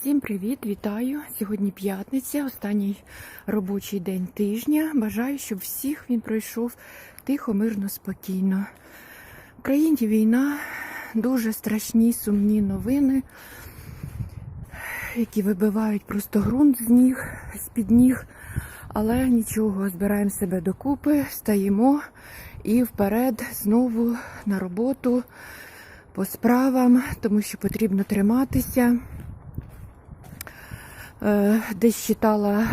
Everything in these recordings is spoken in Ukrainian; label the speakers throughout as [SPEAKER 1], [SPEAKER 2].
[SPEAKER 1] Всім привіт, вітаю! Сьогодні п'ятниця, останній робочий день тижня. Бажаю, щоб всіх він пройшов тихо, мирно, спокійно. В Україні війна, дуже страшні, сумні новини, які вибивають просто ґрунт з ніг, з-під ніг. Але нічого, збираємо себе докупи, стаємо і вперед знову на роботу по справам, тому що потрібно триматися. Е, Десь читала,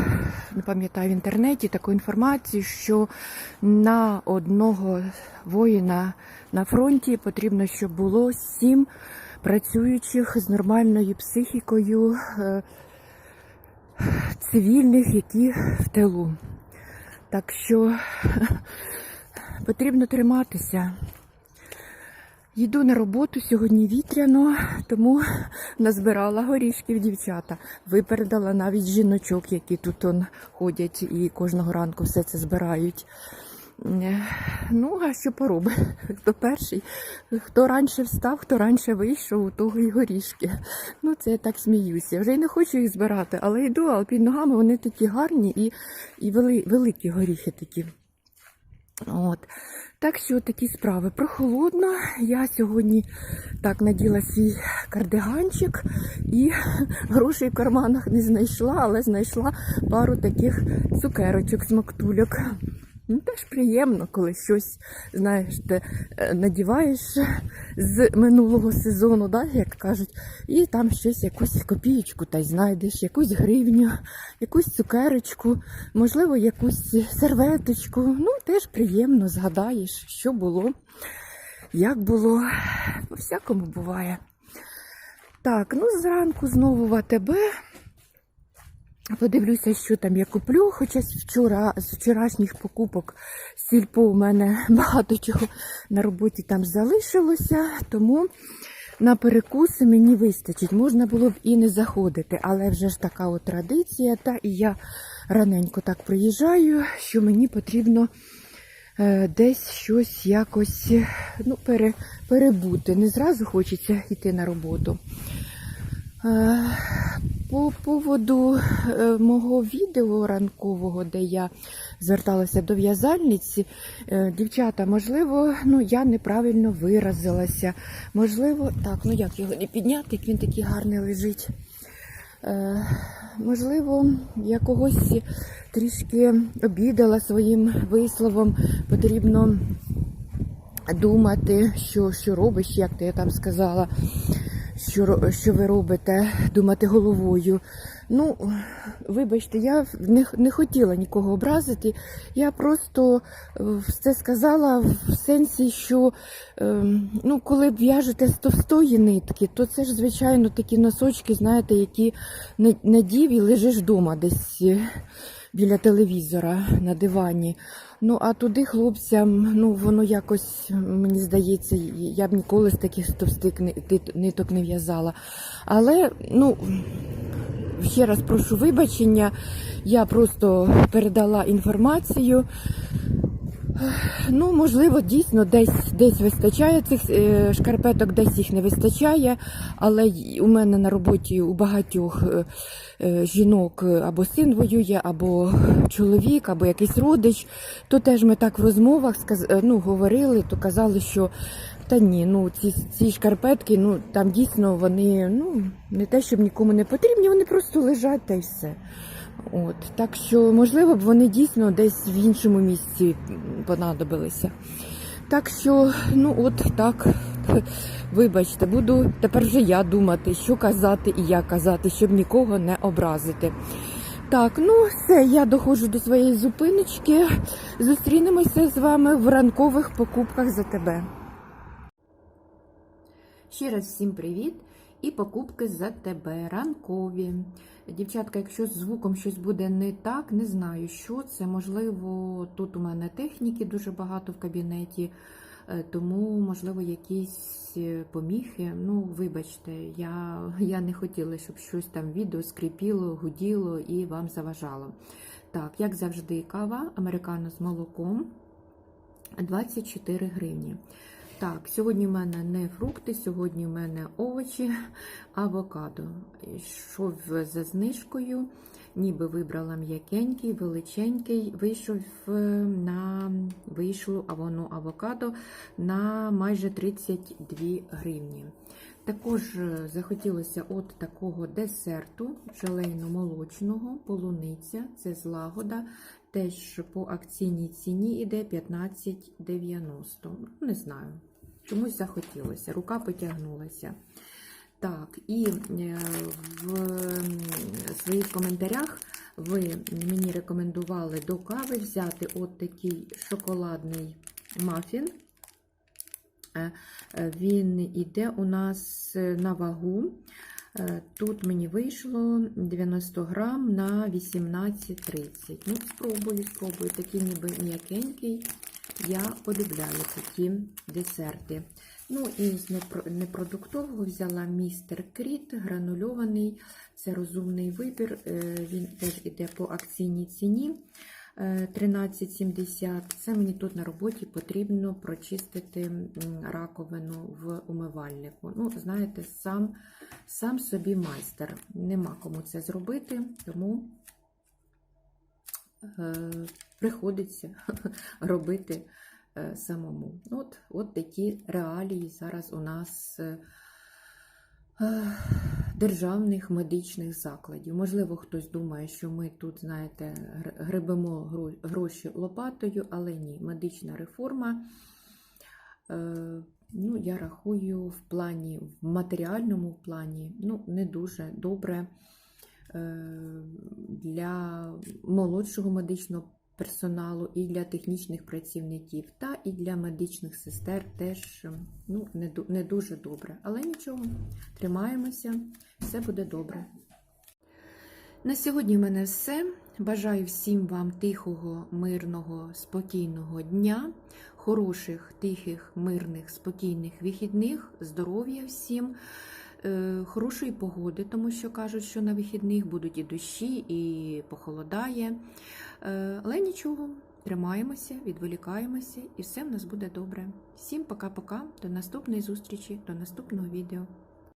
[SPEAKER 1] не пам'ятаю в інтернеті таку інформацію, що на одного воїна на фронті потрібно, щоб було сім працюючих з нормальною психікою е, цивільних, які в тилу. Так що потрібно триматися. Їду на роботу сьогодні вітряно, тому назбирала горішків дівчата. Випередила навіть жіночок, які тут он ходять і кожного ранку все це збирають. Е, Ну, а що пороби? Хто перший, хто раніше встав, хто раніше вийшов, у того і горішки. Ну, це я так сміюся. Вже й не хочу їх збирати, але йду, а під ногами вони такі гарні і, і вели, великі горіхи такі. От. Так що такі справи. Прохолодно. Я сьогодні так наділа свій кардиганчик і грошей в карманах не знайшла, але знайшла пару таких цукерочок, смактульок. Ну, теж приємно, коли щось, знаєш, ти е, надіваєш з минулого сезону, да, як кажуть, і там щось, якусь копієчку та й знайдеш, якусь гривню, якусь цукерочку, можливо, якусь серветочку. Ну, теж приємно згадаєш, що було, як було. По-всякому буває. Так, ну зранку знову в АТБ. Подивлюся, що там я куплю. Хоча вчора, з вчорашніх покупок сільпо у мене багато чого на роботі там залишилося, тому на перекуси мені вистачить. Можна було б і не заходити, але вже ж така от традиція, та і я раненько так приїжджаю, що мені потрібно е, десь щось якось ну, пере, перебути. Не зразу хочеться йти на роботу. По поводу е, мого відео ранкового, де я зверталася до в'язальниці, е, дівчата, можливо, ну я неправильно виразилася. Можливо, так, ну як його не підняти, як він такий гарний лежить. Е, Можливо, я когось трішки обідала своїм висловом. Потрібно думати, що, що робиш, як ти я там сказала що, що ви робите, думати головою. Ну, вибачте, я не, не хотіла нікого образити. Я просто е, все сказала в сенсі, що ем, ну, коли в'яжете з товстої нитки, то це ж, звичайно, такі носочки, знаєте, які на- надів і лежиш вдома десь біля телевізора на дивані. Ну, а туди хлопцям, ну воно якось, мені здається, я б ніколи з таких товстих ниток не в'язала. Але, ну, ще раз прошу вибачення, я просто передала інформацію. Ну, можливо, дійсно десь десь вистачає цих е, шкарпеток, десь їх не вистачає. Але у мене на роботі у багатьох е, е, жінок або син воює, або чоловік, або якийсь родич. То теж ми так в розмовах ну, говорили, то казали, що та ні, ну ці, ці шкарпетки, ну там дійсно вони ну, не те, щоб нікому не потрібні, вони просто лежать та й все. От, так що, можливо, б вони дійсно десь в іншому місці понадобилися. Так що, ну от так, вибачте, буду тепер вже я думати, що казати і як казати, щоб нікого не образити. Так, ну все, я доходжу до своєї зупиночки. Зустрінемося з вами в ранкових покупках за тебе. Ще раз всім привіт і покупки за тебе ранкові. Дівчатка, якщо з звуком щось буде не так, не знаю, що це. Можливо, тут у мене техніки дуже багато в кабінеті, е, тому, можливо, якісь е, поміхи. Ну, вибачте, я, я не хотіла, щоб щось там відео скрипіло, гуділо і вам заважало. Так, як завжди, кава, американо з молоком 24 гривні. Так, сьогодні в мене не фрукти, сьогодні в мене овочі, авокадо. Йшов за знижкою, ніби вибрала м'якенький, величенький, вийшов е, на вийшло а воно авокадо на майже 32 гривні. Також е, захотілося от такого десерту желейно-молочного, полуниця, це злагода. Теж по акційній ціні йде 15,90. Ну, Не знаю, чомусь захотілося, рука потягнулася. Так, і е, в своїх коментарях ви мені рекомендували до кави взяти от такий шоколадний мафін. Е, е, Він іде у нас на вагу. Е, Тут мені вийшло 90 грам на 18,30. Ну, спробую, спробую. Такий ніби м'якенький. Я полюбляю такі десерти. Ну і з непродуктового взяла містер Кріт, гранульований. Це розумний вибір. Е, Він теж іде по акційній ціні. Е, 13,70. Це мені тут на роботі потрібно прочистити раковину в умивальнику. Ну, знаєте, сам, сам собі майстер. Нема кому це зробити, тому е, приходиться робити е, самому. От, от такі реалії зараз у нас. е, е, Державних медичних закладів. Можливо, хтось думає, що ми тут, знаєте, гр- гребемо гроші лопатою, але ні, медична реформа. е, Ну, я рахую в плані, в матеріальному плані, ну, не дуже добре е, для молодшого медичного персоналу і для технічних працівників, та і для медичних сестер теж е, ну, не, дуже добре. Але нічого, тримаємося, все буде добре. На сьогодні в мене все. Бажаю всім вам тихого, мирного, спокійного дня, хороших, тихих, мирних, спокійних вихідних, здоров'я всім, хорошої погоди, тому що кажуть, що на вихідних будуть і дощі, і похолодає. Е, Але нічого, тримаємося, відволікаємося, і все в нас буде добре. Всім пока-пока, до наступної зустрічі, до наступного відео.